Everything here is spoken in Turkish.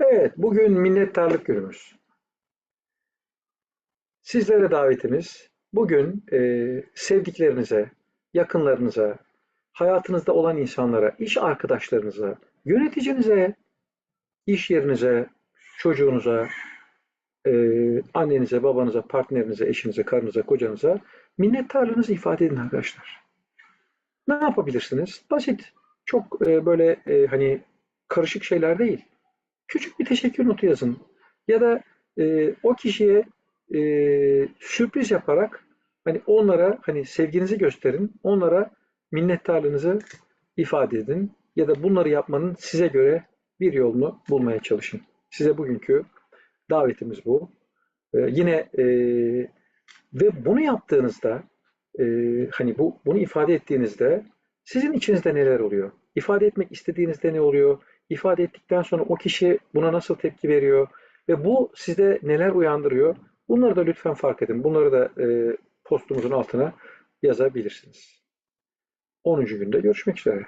Evet, bugün minnettarlık günümüz. Sizlere davetimiz bugün e, sevdiklerinize, yakınlarınıza, hayatınızda olan insanlara, iş arkadaşlarınıza, yöneticinize, iş yerinize, çocuğunuza, e, annenize, babanıza, partnerinize, eşinize, karınıza, kocanıza minnettarlığınızı ifade edin arkadaşlar. Ne yapabilirsiniz? Basit, çok e, böyle e, hani karışık şeyler değil. Küçük bir teşekkür notu yazın. Ya da e, o kişiye e, sürpriz yaparak hani onlara hani sevginizi gösterin, onlara minnettarlığınızı ifade edin ya da bunları yapmanın size göre bir yolunu bulmaya çalışın. Size bugünkü davetimiz bu. E, yine e, ve bunu yaptığınızda e, hani bu bunu ifade ettiğinizde sizin içinizde neler oluyor? İfade etmek istediğinizde ne oluyor? İfade ettikten sonra o kişi buna nasıl tepki veriyor? Ve bu sizde neler uyandırıyor? Bunları da lütfen fark edin. Bunları da e, postumuzun altına yazabilirsiniz. 10. günde görüşmek üzere.